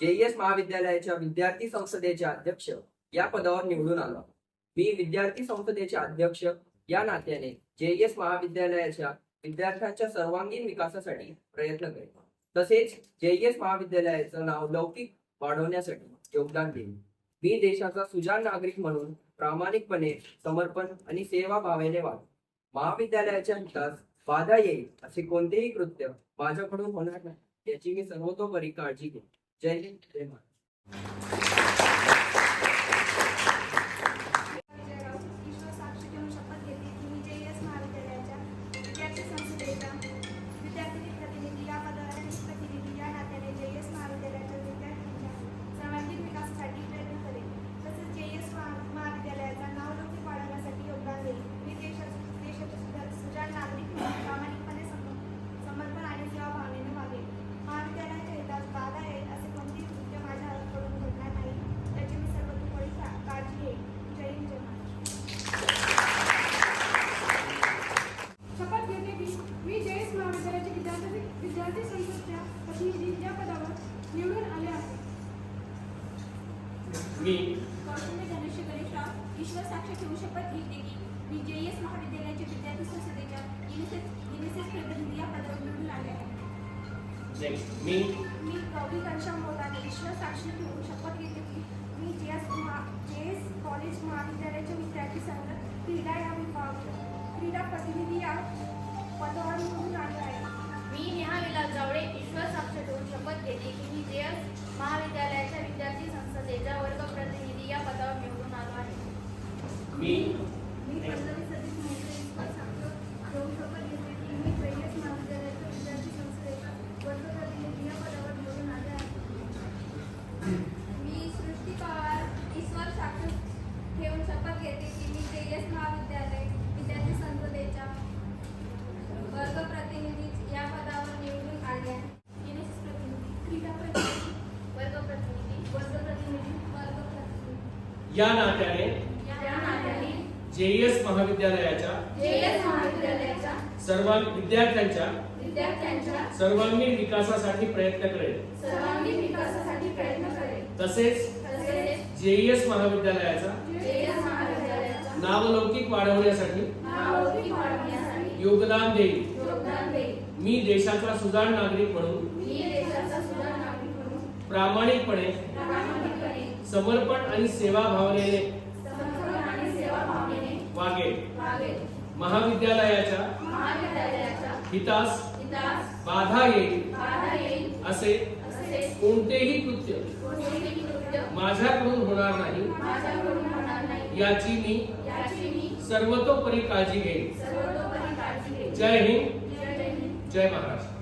JES महाविद्यालयाच्या विद्यार्थी संसदेचे अध्यक्ष या पदावर निवडून आलो मी विद्यार्थी संसदेचे अध्यक्ष या नात्याने जेईएस महाविद्यालयाच्या विद्यार्थ्यांच्या सर्वांगीण विकासासाठी प्रयत्न करेन तसेच जेईएस महाविद्यालयाचं नाव लौकिक वाढवण्यासाठी योगदान देईन. मी देशाचा सुजाण नागरिक म्हणून प्रामाणिकपणे समर्पण आणि सेवा भावेने वाग महाविद्यालयाच्या हितास बाधा येईल असे कोणतेही कृत्य माझ्याकडून होणार नाही याची मी सर्वतोपरी काळजी घेईन. जय हिंद जय महाराष्ट्र साक्ष ठेवून शपथ घेते की मी जे एस महाविद्यालयाच्या विद्यार्थी संसदेच्या युनिसेफ युनिसेफ प्रतिनिधी या पदावर निवडून आले आहे नेक्स्ट मी मी गौरी घनश्याम मोताने ईश्वर साक्षी ठेवून शपथ घेते की मी जे एस जे या नात्याने जेएस जेईएस महाविद्यालयाच्या सर्व विद्यार्थ्यांच्या सर्वांगीण विकासासाठी प्रयत्न करेल. तसेच जेएस जेईएस महाविद्यालयाचा नावलौकिक वाढवण्यासाठी योगदान देईल. मी देशाचा सुजाण नागरिक म्हणून प्रामाणिकपणे समर्पण आणि सेवाभावनेने वागेल वागेल महाविद्यालयाच्या हितास बाधा येईल असे कोणतेही कृत्य माझ्याकडून होणार नाही याची मी सर्वतोपरी काळजी घेईन. जय हिंद. जय हिंद जय महाराष्ट्र